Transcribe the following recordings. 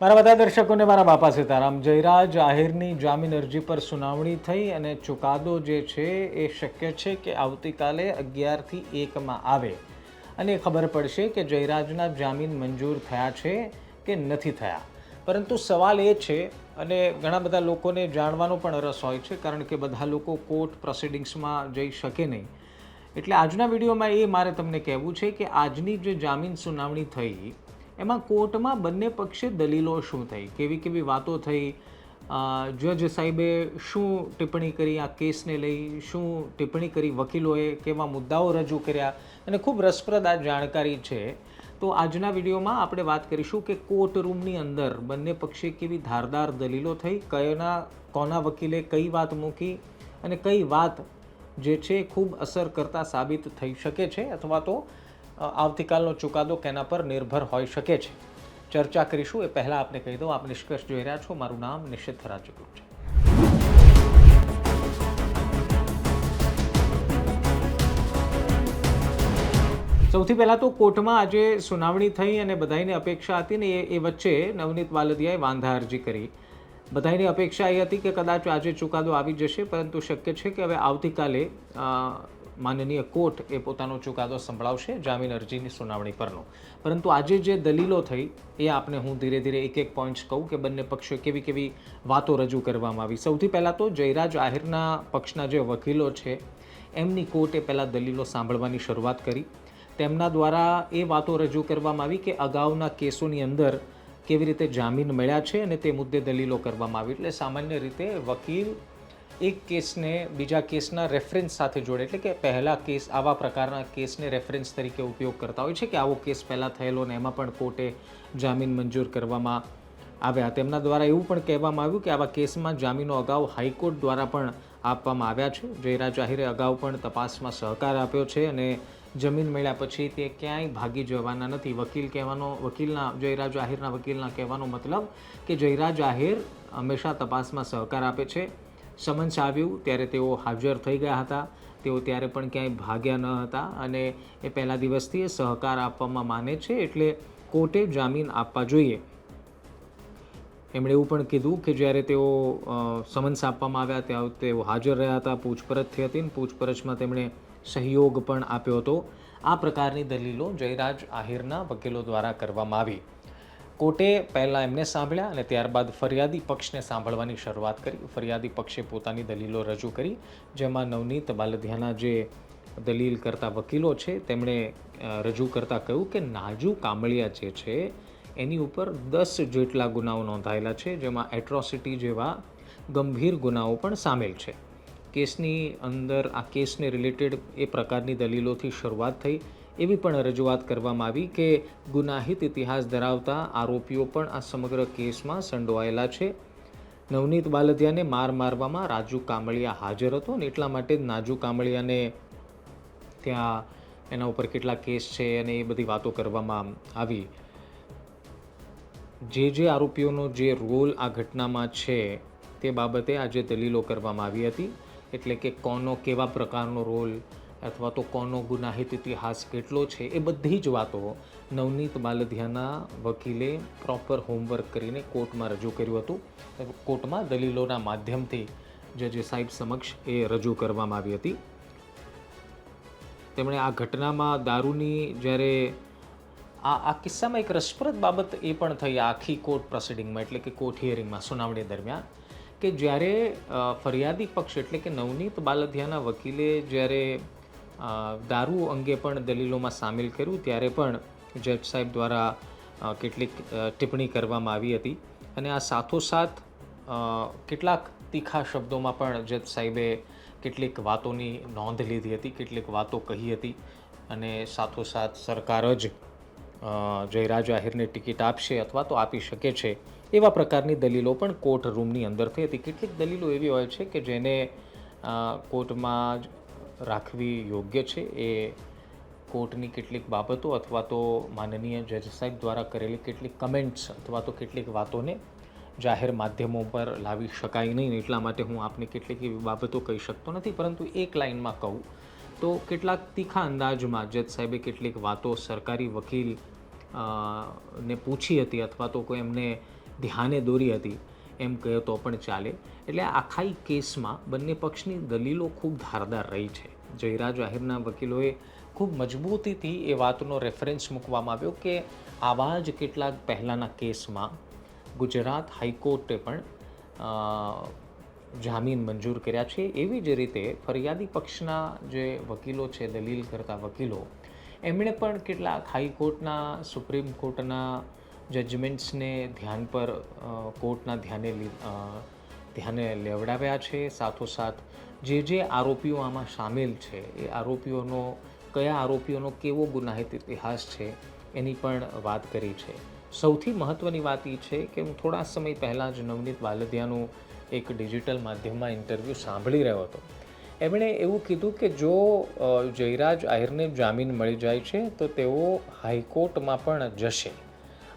મારા બધા દર્શકોને મારા બાપા સીતારામ, જયરાજ, આહિરની જામીન અરજી પર સુનાવણી થઈ અને ચુકાદો જે છે એ શક્ય છે કે આવતીકાલે અગિયારથી એકમાં આવે. અને ખબર પડશે કે જયરાજના જામીન મંજૂર થયા છે કે નથી થયા. પરંતુ સવાલ એ છે અને ઘણા બધા લોકોને જાણવાનો પણ રસ હોય છે કારણ કે બધા લોકો કોર્ટ પ્રોસિડિંગ્સમાં જઈ શકે નહીં. એટલે આજના વિડીયોમાં એ મારે તમને કહેવું છે કે આજની જે જામીન સુનાવણી થઈ એમાં કોર્ટમાં બંને પક્ષે દલીલો શું થઈ? કેવી કેવી વાતો થઈ? જજ સાહેબે શું ટિપ્પણી કરી આ કેસને લઈ? શું ટિપ્પણી કરી વકીલોએ? કેવા મુદ્દાઓ રજૂ કર્યા? અને ખૂબ રસપ્રદ આ જાણકારી છે. તો આજના વિડીયોમાં આપણે વાત કરીશું કે કોર્ટ રૂમની અંદર બંને પક્ષે કેવી ધારદાર દલીલો થઈ? કયોના, કોના વકીલે કઈ વાત મૂકી? અને કઈ વાત જે છે ખૂબ અસર કરતા સાબિત થઈ શકે છે? અથવા તો આવતીકાલનો ચુકાદો કેના પર નિર્ભર હોઈ શકે છે. ચર્ચા કરીશું, એ પહેલાં આપને કહી દઉં, આપ નિષ્કર્ષ જોઈ રહ્યા છો, મારું નામ નિશ્ચિત રાજગુરુ છે. સૌથી પહેલાં તો કોર્ટમાં આજે સુનાવણી થઈ અને બધાની અપેક્ષા હતી ને એ વચ્ચે નવનીત વાલદિયાએ વાંધા અરજી કરી. બધાની અપેક્ષા એ હતી કે કદાચ આજે ચુકાદો આવી જશે, પરંતુ શક્ય છે કે હવે આવતીકાલે માનનીય કોર્ટ એ પોતાનો ચુકાદો સંભળાવશે જામીન અરજીની સુનાવણી પરનો. પરંતુ આજે જે દલીલો થઈ, એ આપને હું ધીરે ધીરે એક એક પોઈન્ટ્સ કહું કે બંને પક્ષોએ કેવી કેવી વાતો રજૂ કરવામાં આવી. સૌથી પહેલાં તો જયરાજ આહિરના પક્ષના જે વકીલો છે, એમની કોર્ટે પહેલાં દલીલો સાંભળવાની શરૂઆત કરી. તેમના દ્વારા એ વાતો રજૂ કરવામાં આવી કે અગાઉના કેસોની અંદર કેવી રીતે જામીન મળ્યા છે અને તે મુદ્દે દલીલો કરવામાં આવી. એટલે સામાન્ય રીતે વકીલ એક કેસને બીજા કેસના રેફરન્સ સાથે જોડે, એટલે કે પહેલા કેસ આવા પ્રકારના કેસને રેફરન્સ તરીકે ઉપયોગ કરતા હોય છે કે આવો કેસ પહેલાં થયેલો ને એમાં પણ કોર્ટે જામીન મંજૂર કરવામાં આવ્યા. તેમના દ્વારા એવું પણ કહેવામાં આવ્યું કે આવા કેસમાં જામીનો અગાઉ હાઈકોર્ટ દ્વારા પણ આપવામાં આવ્યા છે. જયરાજ આહિરે અગાઉ પણ તપાસમાં સહકાર આપ્યો છે અને જમીન મળ્યા પછી તે ક્યાંય ભાગી જવાના નથી. વકીલ કહેવાનો, વકીલના, જયરાજ આહિરના વકીલના કહેવાનો મતલબ કે જયરાજ આહિર હંમેશા તપાસમાં સહકાર આપે છે. સમન્સ આવ્યું, ત્યારે તેઓ હાજર થઈ ગયા હતા. તેઓ ત્યારે પણ ક્યાંય ભાગ્યા ન હતા અને એ પહેલા દિવસથી એ સહકાર આપવામાં માને છે એટલે કોર્ટે જામીન આપવા જોઈએ. એમણે એવું પણ કીધું કે જ્યારે તેઓ સમન્સ આપવામાં આવ્યા ત્યાં તેઓ હાજર રહ્યા હતા, પૂછપરછ થઈ હતી ને પૂછપરછમાં તેમણે સહયોગ પણ આપ્યો હતો. આ પ્રકારની દલીલો જયરાજ આહિરના વકીલો દ્વારા કરવામાં આવી. કોર્ટે પહેલાં એમને સાંભળ્યા અને ત્યારબાદ ફરિયાદી પક્ષને સાંભળવાની શરૂઆત કરી. ફરિયાદી પક્ષે પોતાની દલીલો રજૂ કરી, જેમાં નવનીત બાલધિયાના જે દલીલ કરતા વકીલો છે, તેમણે રજૂ કરતા કહ્યું કે નાજુ કામળિયા જે છે, એની ઉપર દસ જેટલા ગુનાઓ નોંધાયેલા છે, જેમાં એટ્રોસિટી જેવા ગંભીર ગુનાઓ પણ સામેલ છે. કેસની અંદર આ કેસને રિલેટેડ એ પ્રકારની દલીલોથી શરૂઆત થઈ. એવી પણ રજૂઆત કરવામાં આવી કે ગુનાહિત ઇતિહાસ ધરાવતા આરોપીઓ પણ આ સમગ્ર કેસમાં સંડોવાયેલા છે. નવનીત બાલદિયાને માર મારવામાં રાજુ કામળિયા હાજર હતો અને એટલા માટે જ નાજુ કામળિયાને ત્યાં એના ઉપર કેટલા કેસ છે અને એ બધી વાતો કરવામાં આવી. જે જે આરોપીઓનો જે રોલ આ ઘટનામાં છે તે બાબતે આજે દલીલો કરવામાં આવી હતી. એટલે કે કોનો કેવા પ્રકારનો રોલ અથવા તો કોનો ગુનાહિત ઇતિહાસ કેટલો છે એ બધી જ વાતો નવનીત બાલધિયાના વકીલે પ્રોપર હોમવર્ક કરીને કોર્ટમાં રજૂ કર્યું હતું. કોર્ટમાં દલીલોના માધ્યમથી જજે સાહેબ સમક્ષ એ રજૂ કરવામાં આવી હતી. તેમણે આ ઘટનામાં દારૂની જ્યારે આ આ કિસ્સામાં એક રસપ્રદ બાબત એ પણ થઈ આખી કોર્ટ પ્રોસિડિંગમાં એટલે કે કોર્ટ હિયરિંગમાં સુનાવણી દરમિયાન કે જ્યારે ફરિયાદી પક્ષ એટલે કે નવનીત બાલધિયાના વકીલે જ્યારે દારૂ અંગે પણ દલીલોમાં સામેલ કર્યું. ત્યારે પણ જજ સાહેબ દ્વારા કેટલીક ટિપ્પણી કરવામાં આવી હતી. અને આ સાથોસાથ કેટલાક તીખા શબ્દોમાં પણ જજ સાહેબે કેટલીક વાતોની નોંધ લીધી હતી, કેટલીક વાતો કહી હતી. અને સાથોસાથ સરકાર જ જયરાજ આહિરને ટિકિટ આપશે અથવા તો આપી શકે છે, એવા પ્રકારની દલીલો પણ કોર્ટ રૂમની અંદર થઈ હતી. કેટલીક દલીલો એવી હોય છે કે જેને કોર્ટમાં રાખવી યોગ્ય છે એ કોર્ટની કેટલીક બાબતો અથવા તો માનનીય જજ સાહેબ દ્વારા કરેલી કેટલીક કમેન્ટ્સ અથવા તો કેટલીક વાતોને જાહેર માધ્યમો પર લાવી શકાય નહીં એટલા માટે હું આપને કેટલીક એવી બાબતો કહી શકતો નથી, પરંતુ એક લાઇનમાં કહું તો કેટલાક તીખા અંદાજમાં જજ સાહેબે કેટલીક વાતો સરકારી વકીલ ને પૂછી હતી અથવા તો કોઈ એમને ધ્યાને દોરી હતી એમ કહ્યો તો પણ ચાલે. એટલે આખા કેસમાં બંને પક્ષની દલીલો ખૂબ ધારદાર રહી છે. જયરાજ આહિરના વકીલોએ ખૂબ મજબૂતીથી એ વાતનો રેફરન્સ મૂકવામાં આવ્યો કે આવા જ કેટલાક પહેલાંના કેસમાં ગુજરાત હાઈકોર્ટે પણ જામીન મંજૂર કર્યા છે. એવી જ રીતે ફરિયાદી પક્ષના જે વકીલો છે, દલીલ કરતા વકીલો, એમણે પણ કેટલાક હાઈકોર્ટના, સુપ્રીમ કોર્ટના જજમેન્ટ્સને ધ્યાન પર કોર્ટના ધ્યાને ધ્યાને લેવડાવ્યા છે. સાથોસાથ જે જે આરોપીઓ આમાં સામેલ છે, એ આરોપીઓનો, કયા આરોપીઓનો કેવો ગુનાહિત ઇતિહાસ છે, એની પણ વાત કરી છે. સૌથી મહત્ત્વની વાત એ છે કે હું થોડા સમય પહેલાં જ નવનીત વાલદિયાનું એક ડિજિટલ માધ્યમમાં ઇન્ટરવ્યૂ સાંભળી રહ્યો હતો. એમણે એવું કીધું કે જો જયરાજ આહિરને જામીન મળી જાય છે, તો તેઓ હાઈકોર્ટમાં પણ જશે.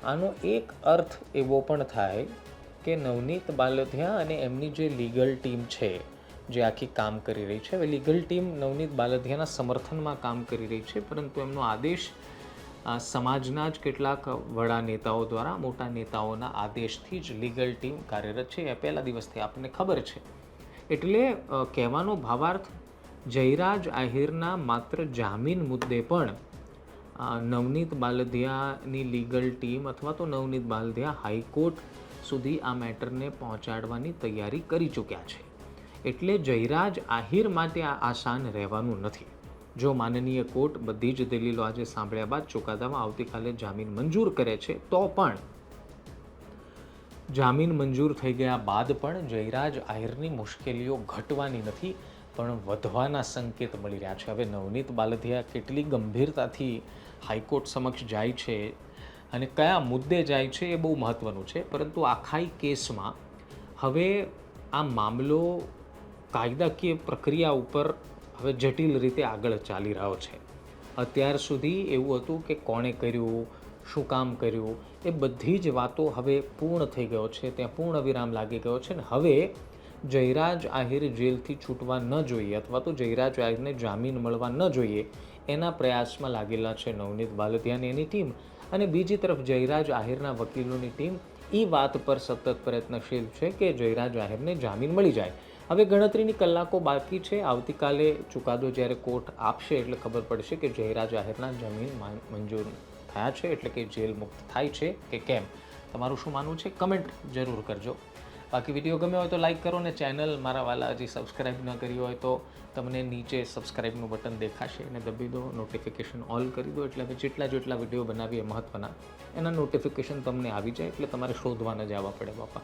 આનો એક અર્થ એવો પણ થાય કે નવનીત બાલધિયા અને એમની જે લીગલ ટીમ છે, જે આખી કામ કરી રહી છે, હવે લીગલ ટીમ નવનીત બાલધિયાના સમર્થનમાં કામ કરી રહી છે, પરંતુ એમનો આદેશ સમાજના જ કેટલાક વડા નેતાઓ દ્વારા, મોટા નેતાઓના આદેશથી જ લીગલ ટીમ કાર્યરત છે. એ પહેલા દિવસથી આપણને ખબર છે. એટલે કહેવાનો ભાવાર્થ, જયરાજ આહિરના માત્ર જામીન મુદ્દે પણ નવનીત બાલધિયાની લીગલ ટીમ અથવા તો નવનીત બાલધિયા હાઈકોર્ટ સુધી આ મેટરને પહોંચાડવાની તૈયારી કરી ચૂક્યા છે. એટલે જયરાજ આહિર માટે આ આસાન રહેવાનું નથી. જો માનનીય કોર્ટ બધી જ દલીલો આજે સાંભળ્યા બાદ ચુકાદામાં આવતીકાલે જામીન મંજૂર કરે છે, તો પણ જામીન મંજૂર થઈ ગયા બાદ પણ જયરાજ આહિરની મુશ્કેલીઓ ઘટવાની નથી. પણ વધવાના સંકેત મળી રહ્યા છે. હવે નવનીત બાલધિયા કેટલી ગંભીરતાથી હાઈકોર્ટ સમક્ષ જાય છે અને કયા મુદ્દે જાય છે એ બહુ મહત્ત્વનું છે. પરંતુ આખાઈ કેસમાં હવે આ મામલો કાયદાકીય પ્રક્રિયા ઉપર હવે જટિલ રીતે આગળ ચાલી રહ્યો છે. અત્યાર સુધી એવું હતું કે કોણે કર્યું, શું કામ કર્યું, એ બધી જ વાતો હવે પૂર્ણ થઈ ગયો છે. ત્યાં પૂર્ણ વિરામ લાગી ગયો છે ને હવે જયરાજ આહિર જેલથી છૂટવા ન જોઈએ અથવા તો જયરાજ આહિરને જામીન મળવા ન જોઈએ, એના પ્રયાસમાં લાગેલા છે નવનીત બાલદિયાની એની ટીમ. અને બીજી તરફ જયરાજ આહિરના વકીલોની ટીમ એ વાત પર સતત પ્રયત્નશીલ છે કે જયરાજ આહિરને જામીન મળી જાય. હવે ગણતરીની કલાકો બાકી છે. આવતીકાલે ચુકાદો જ્યારે કોર્ટ આપશે એટલે ખબર પડશે કે જયરાજ આહિરના જમીન મંજૂર થયા છે એટલે કે જેલ મુક્ત થાય છે કે કેમ? તમારું શું માનવું છે? કમેન્ટ જરૂર કરજો. બાકી વીડિયો ગમ્યો હોય તો લાઈક કરો ને ચેનલ મારા વાલા હજી સબસ્ક્રાઈબ ન કરી હોય તો તમને નીચે સબસ્ક્રાઈબનું બટન દેખાશે અને દબી દો નોટિફિકેશન ઓલ કરી દો, એટલે અમે જેટલા જેટલા વીડિયો બનાવીએ મહત્ત્વના એના નોટિફિકેશન તમને આવી જાય એટલે તમારે શોધવા ન જવા પડે બાપા.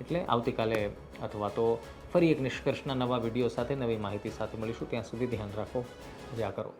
એટલે આવતીકાલે અથવા તો ફરી એક નિષ્કર્ષના નવા વીડિયો સાથે, નવી માહિતી સાથે મળીશું. ત્યાં સુધી ધ્યાન રાખો. મજા કરો.